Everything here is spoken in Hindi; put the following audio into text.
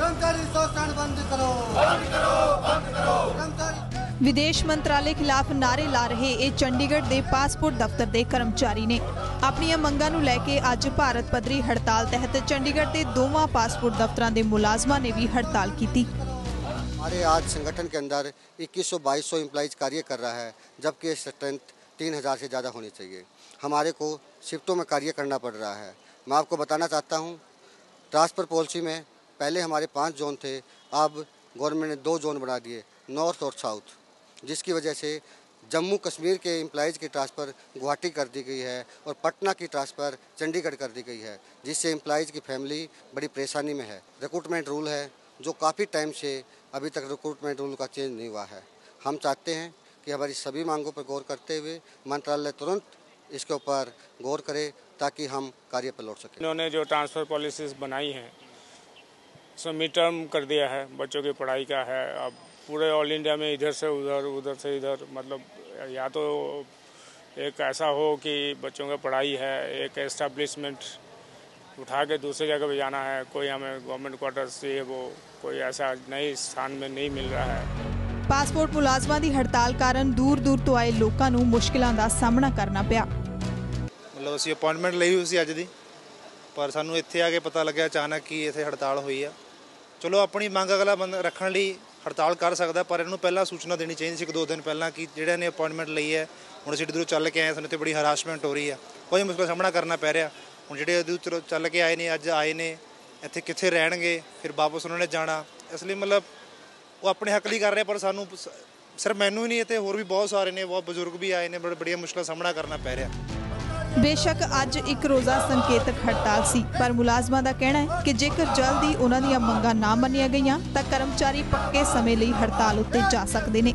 कर्मचारी शोषण बंद करो बंद करो बंद करो कर्मचारी ਵਿਦੇਸ਼ ਮੰਤਰਾਲੇ ਖਿਲਾਫ ਨਾਰੇ ਲਾ ਰਹੇ ਇਹ ਚੰਡੀਗੜ੍ਹ ਦੇ ਪਾਸਪੋਰਟ ਦਫ਼ਤਰ ਦੇ ਕਰਮਚਾਰੀ ਨੇ ਆਪਣੀਆਂ ਮੰਗਾਂ ਨੂੰ ਲੈ ਕੇ ਅੱਜ ਭਾਰਤ ਪੱਧਰੀ ਹੜਤਾਲ ਤਹਿਤ ਚੰਡੀਗੜ੍ਹ ਦੇ ਦੋਵਾਂ ਪਾਸਪੋਰਟ ਦਫ਼ਤਰਾਂ ਦੇ ਮੁਲਾਜ਼ਮਾਂ ਨੇ ਵੀ ਹੜਤਾਲ ਕੀਤੀ हमारे आज संगठन के अंदर 2100 2200 एम्प्लॉइज कार्य कर रहा है जबकि स्ट्रेंथ 3000 से ज़्यादा होनी चाहिए हमारे को शिफ्टों में कार्य करना पड़ रहा है मैं आपको बताना चाहता हूँ ट्रांसफ़र पॉलिसी में पहले हमारे पाँच जोन थे, अब गवर्नमेंट ने दो जोन बना दिए, नॉर्थ और साउथ, जिसकी वजह से जम्मू कश्मीर के एम्प्लॉइज़ की ट्रांसफ़र गुवाहाटी कर दी गई है और पटना की ट्रांसफ़र चंडीगढ़ कर दी गई है, जिससे एम्प्लॉइज़ की फैमिली बड़ी परेशानी में है। रिक्रूटमेंट रूल है, जो काफ़ी टाइम से अभी तक रिक्रूटमेंट रूल का चेंज नहीं हुआ है। हम चाहते हैं कि हमारी सभी मांगों पर गौर करते हुए मंत्रालय तुरंत इसके ऊपर गौर करे, ताकि हम कार्य पर लौट सकें। इन्होंने जो ट्रांसफ़र पॉलिसीज़ बनाई हैं उसमें मिड टर्म कर दिया है बच्चों की पढ़ाई का है अब पूरे ऑल इंडिया में इधर से उधर उधर से इधर मतलब या तो एक ऐसा हो कि बच्चों की पढ़ाई है एक एस्टेब्लिशमेंट उठा के दूसरी जगह पे जाना है कोई हमें गवर्नमेंट क्वार्टर्स ये वो कोई ऐसा नई स्थान में नहीं मिल रहा है ਪਾਸਪੋਰਟ ਮੁਲਾਜ਼ਮਾਂ ਦੀ ਹੜਤਾਲ ਕਾਰਨ ਦੂਰ-ਦੂਰ ਤੋਂ ਆਏ ਲੋਕਾਂ ਨੂੰ ਮੁਸ਼ਕਲਾਂ ਦਾ ਸਾਹਮਣਾ ਕਰਨਾ ਪਿਆ ਮਤਲਬ ਅਸੀਂ ਅਪਾਇੰਟਮੈਂਟ ਲਈ ਹੋਈ ਸੀ ਅੱਜ ਦੀ ਪਰ ਸਾਨੂੰ ਇੱਥੇ ਆ ਕੇ ਪਤਾ ਲੱਗਿਆ ਅਚਾਨਕ ਕਿ ਇੱਥੇ ਹੜਤਾਲ ਹੋਈ ਆ ਚਲੋ, ਆਪਣੀ ਮੰਗ ਅਗਲਾ ਬੰਦ ਰੱਖਣ ਲਈ ਹੜਤਾਲ ਕਰ ਸਕਦਾ, ਪਰ ਇਹਨੂੰ ਪਹਿਲਾਂ ਸੂਚਨਾ ਦੇਣੀ ਚਾਹੀਦੀ ਸੀ ਇੱਕ ਦੋ ਦਿਨ ਪਹਿਲਾਂ ਕਿ ਜਿਹੜਾ ਨੇ ਅਪਾਇੰਟਮੈਂਟ ਲਈ ਹੈ, ਹੁਣ ਅਸੀਂ ਦੂਰੋਂ ਚੱਲ ਕੇ ਆਏ ਸਾਨੂੰ ਇੱਥੇ ਬੜੀ ਹਰਾਸਮੈਂਟ ਹੋ ਰਹੀ ਆ ਕੋਈ ਮੁਸ਼ਕਲ ਦਾ ਸਾਹਮਣਾ ਕਰਨਾ ਪੈ ਰਿਹਾ। ਹੁਣ ਜਿਹੜੇ ਇੱਧਰੋਂ ਚੱਲ ਕੇ ਆਏ ਨੇ, ਅੱਜ ਆਏ ਨੇ, ਇੱਥੇ ਕਿੱਥੇ ਰਹਿਣਗੇ, ਫਿਰ ਵਾਪਸ ਉਹਨਾਂ ਨੇ ਜਾਣਾ। ਇਸ ਲਈ ਮਤਲਬ ਉਹ ਆਪਣੇ ਹੱਕ ਲਈ ਕਰ ਰਹੇ ਪਰ ਸਾਨੂੰ ਸ- ਸਿਰਫ ਮੈਨੂੰ ਹੀ ਨਹੀਂ, ਇੱਥੇ ਹੋਰ ਵੀ ਬਹੁਤ ਸਾਰੇ ਨੇ, ਬਹੁਤ ਬਜ਼ੁਰਗ ਵੀ ਆਏ ਨੇ, ਬੜ, ਬੜੀਆਂ ਮੁਸ਼ਕਲਾਂ ਦਾ ਸਾਹਮਣਾ ਕਰਨਾ ਪੈ ਰਿਹਾ। ਬੇਸ਼ੱਕ ਅੱਜ ਇੱਕ ਰੋਜ਼ਾ ਸੰਕੇਤਕ ਹੜਤਾਲ ਸੀ, ਪਰ ਮੁਲਾਜ਼ਮਾਂ ਦਾ ਕਹਿਣਾ ਹੈ ਕਿ ਜੇਕਰ ਜਲਦੀ ਉਹਨਾਂ ਦੀਆਂ ਮੰਗਾਂ ਨਾ ਮੰਨੀਆਂ ਗਈਆਂ, ਤਾਂ ਕਰਮਚਾਰੀ ਪੱਕੇ ਸਮੇਂ ਲਈ ਹੜਤਾਲ ਉੱਤੇ ਜਾ ਸਕਦੇ ਨੇ।